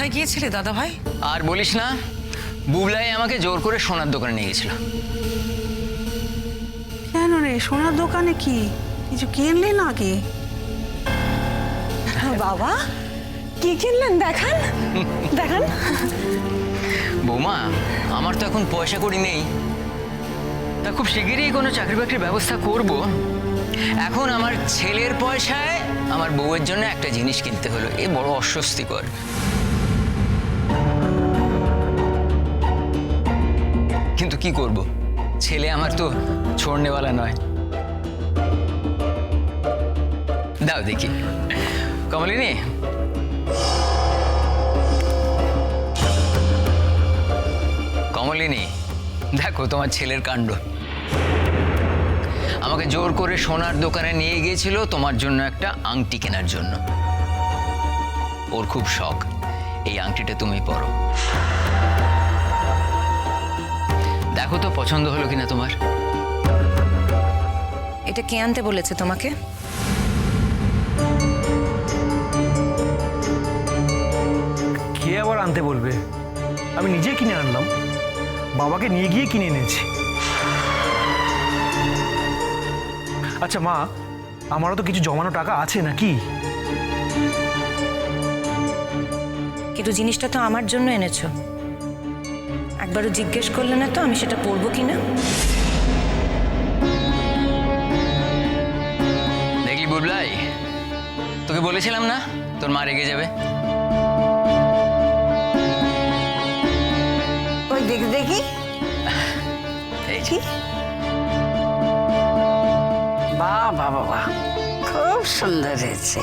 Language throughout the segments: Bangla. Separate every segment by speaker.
Speaker 1: কোথায় গিয়েছিলে দাদা ভাই
Speaker 2: আর বলিস না বুবলাই আমাকে জোর করে সোনার দোকানে নিয়ে গেছিল।
Speaker 3: কেন রে? সোনার দোকানে কি? কিছু কিনলি নাকি?
Speaker 4: বাবা কি কিনলেন? দেখান। দেখান।
Speaker 2: বৌমা আমার তো এখন পয়সা করি নেই। তা খুব শিগগিরই কোনো চাকরি বাকরির ব্যবস্থা করব। এখন আমার ছেলের পয়সায় আমার বউয়ের জন্য একটা জিনিস কিনতে হলো। এ বড় অস্বস্তিকর। কি করব? ছেলে আমার তো ছোড়নেওয়ালা নয়। দাও দেখি। কমলিনী। কমলিনী, দেখো তোমার ছেলের কাণ্ড। আমাকে জোর করে সোনার দোকানে নিয়ে গিয়েছিল তোমার জন্য একটা আংটি কেনার জন্য। ওর খুব শখ। এই আংটিটা তুমি পরো। দেখো তো পছন্দ হলো কিনা তোমার।
Speaker 5: এটা কে আনতে বলেছে তোমাকে?
Speaker 6: কে আবার আনতে বলবে? আমি নিজে কিনে আনলাম। বাবাকে নিয়ে গিয়ে কিনে এনেছি। আচ্ছা মা আমারও তো কিছু জমানো টাকা আছে নাকি?
Speaker 5: কিন্তু জিনিসটা তো আমার জন্য এনেছো। একবারও জিজ্ঞেস করলে না তো আমি সেটা পরবো কিনা?
Speaker 2: দেখলি বুবলাই? তোকে বলেছিলাম না তোর মা রেগে যাবে?
Speaker 4: ওই দেখি দেখি। বাহ বাহ, বাহ। খুব সুন্দর হয়েছে।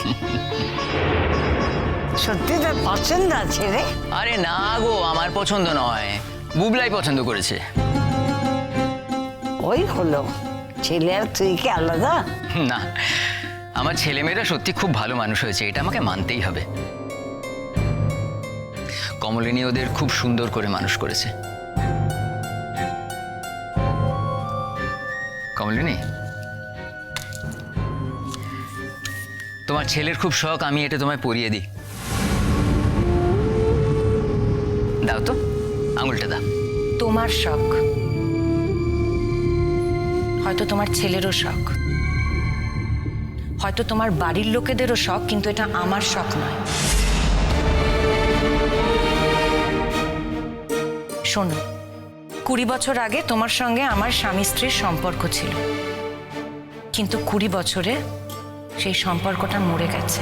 Speaker 4: সত্যি তোর পছন্দ আছে রে?
Speaker 2: আরে না গো আমার পছন্দ নয়। বুবলাই পছন্দ করেছে।
Speaker 4: ওই হলো। ছেলে আর তুই কি আলাদা?
Speaker 2: না আমার ছেলেমেয়েরা সত্যি খুব ভালো মানুষ হয়েছে এটা আমাকে মানতেই হবে। কমলিনী ওদের খুব সুন্দর করে মানুষ করেছে। কমলিনী তোমার ছেলের খুব শখ আমি এটা তোমায় পরিয়ে দিই। দাও তো। আঙুলটা দাও।
Speaker 5: তোমার শখ। হয়তো তোমার ছেলেরও শখ। হয়তো তোমার বাড়ির লোকেদেরও শখ, কিন্তু এটা আমার শখ নয়। শোনো, কুড়ি বছর আগে তোমার সঙ্গে আমার স্বামী স্ত্রীর সম্পর্ক ছিল। কিন্তু কুড়ি বছরে সেই সম্পর্কটা মরে গেছে।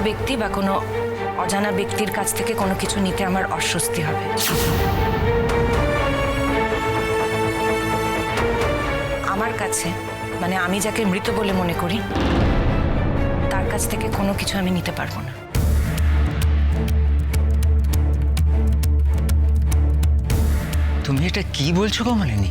Speaker 5: ব্যক্তি বা কোনো অজানা ব্যক্তির কাছ থেকে কোনো কিছু নিতে আমার অস্বস্তি হবে। আমার কাছে মানে আমি যাকে মৃত বলে মনে করি তার কাছ থেকে কোনো কিছু আমি নিতে পারব না।
Speaker 2: তুমি এটা কি বলছো কমলিনী